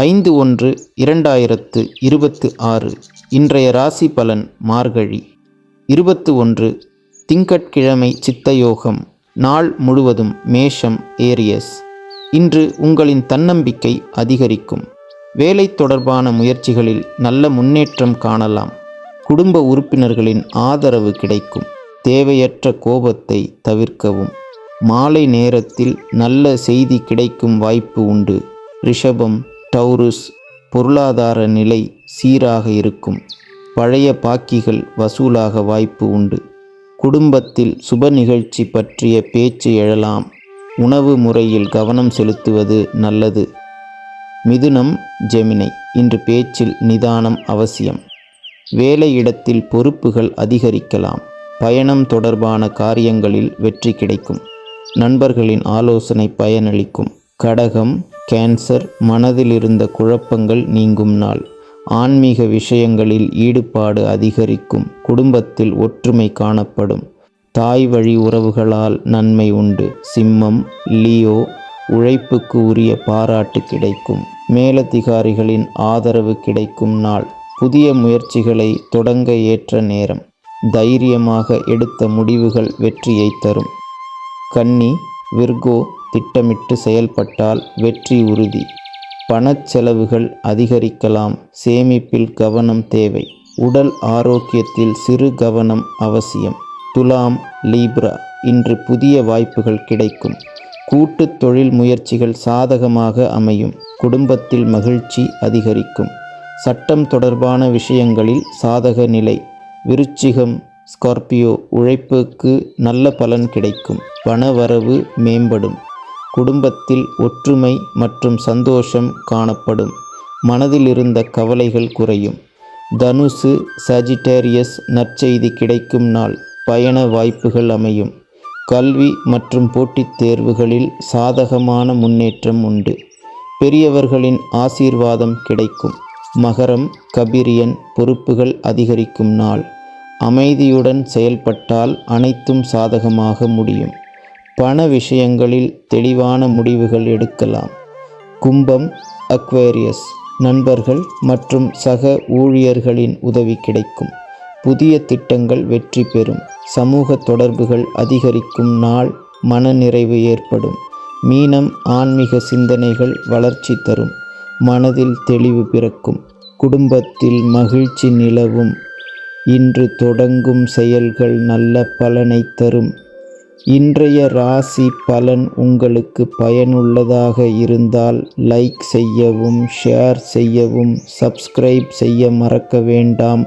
ஐந்து ஒன்று இரண்டாயிரத்து இருபத்து ஆறு. இன்றைய ராசி பலன் மார்கழி. இருபத்து ஒன்று திங்கட்கிழமை சித்தயோகம். நாள் முழுவதும் மேஷம் ஏரியஸ். இன்று உங்களின் தன்னம்பிக்கை அதிகரிக்கும். வேலை தொடர்பான முயற்சிகளில் நல்ல முன்னேற்றம் காணலாம். குடும்ப உறுப்பினர்களின் ஆதரவு கிடைக்கும். தேவையற்ற கோபத்தை தவிர்க்கவும். மாலை நேரத்தில் நல்ல செய்தி கிடைக்கும் வாய்ப்பு உண்டு. ரிஷபம் டவுருஸ் பொருளாதார நிலை சீராக இருக்கும். பழைய பாக்கிகள் வசூலாக வாய்ப்பு உண்டு. குடும்பத்தில் சுப நிகழ்ச்சி பற்றிய பேச்சு எழலாம். உணவு முறையில் கவனம் செலுத்துவது நல்லது. மிதுனம் ஜெமினை இன்று பேச்சில் நிதானம் அவசியம். வேலையிடத்தில் பொறுப்புகள் அதிகரிக்கலாம். பயணம் தொடர்பான காரியங்களில் வெற்றி கிடைக்கும். நண்பர்களின் ஆலோசனை பயனளிக்கும். கடகம் கேன்சர் மனதில் இருந்த குழப்பங்கள் நீங்கும் நாள். ஆன்மீக விஷயங்களில் ஈடுபாடு அதிகரிக்கும். குடும்பத்தில் ஒற்றுமை காணப்படும். தாய் வழி உறவுகளால் நன்மை உண்டு. சிம்மம் லியோ உழைப்புக்கு உரிய பாராட்டு கிடைக்கும். மேலதிகாரிகளின் ஆதரவு கிடைக்கும் நாள். புதிய முயற்சிகளை தொடங்க ஏற்ற நேரம். தைரியமாக எடுத்த முடிவுகள் வெற்றியை தரும். கன்னி விர்கோ திட்டமிட்டு செயல்பட்டால் வெற்றி உறுதி. பணச்செலவுகள் அதிகரிக்கலாம். சேமிப்பில் கவனம் தேவை. உடல் ஆரோக்கியத்தில் சிறு கவனம் அவசியம். துலாம் லீப்ரா இன்று புதிய வாய்ப்புகள் கிடைக்கும். கூட்டு தொழில் முயற்சிகள் சாதகமாக அமையும். குடும்பத்தில் மகிழ்ச்சி அதிகரிக்கும். சட்டம் தொடர்பான விஷயங்களில் சாதக நிலை. விருச்சிகம் ஸ்கார்பியோ உழைப்புக்கு நல்ல பலன் கிடைக்கும். பணவரவு மேம்படும். குடும்பத்தில் ஒற்றுமை மற்றும் சந்தோஷம் காணப்படும். மனதில் இருந்த கவலைகள் குறையும். தனுசு சஜிடேரியஸ் நற்செய்தி கிடைக்கும் நாள். பயண வாய்ப்புகள் அமையும். கல்வி மற்றும் போட்டித் தேர்வுகளில் சாதகமான முன்னேற்றம் உண்டு. பெரியவர்களின் ஆசீர்வாதம் கிடைக்கும். மகரம் கபிரியன் பொறுப்புகள் அதிகரிக்கும் நாள். அமைதியுடன் செயல்பட்டால் அனைத்தும் சாதகமாக முடியும். பண விஷயங்களில் தெளிவான முடிவுகள் எடுக்கலாம். கும்பம் அக்வேரியஸ் நண்பர்கள் மற்றும் சக ஊழியர்களின் உதவி கிடைக்கும். புதிய திட்டங்கள் வெற்றி பெறும். சமூக தொடர்புகள் அதிகரிக்கும் நாள் மனநிறைவு ஏற்படும். மீனம் ஆன்மீக சிந்தனைகள் வளர்ச்சி தரும். மனதில் தெளிவு பிறக்கும். குடும்பத்தில் மகிழ்ச்சி நிலவும். இன்று தொடங்கும் செயல்கள் நல்ல பலனை தரும். இன்றைய ராசி பலன் உங்களுக்கு பயனுள்ளதாக இருந்தால் லைக் செய்யவும் ஷேர் செய்யவும் சப்ஸ்கிரைப் செய்ய மறக்க வேண்டாம்.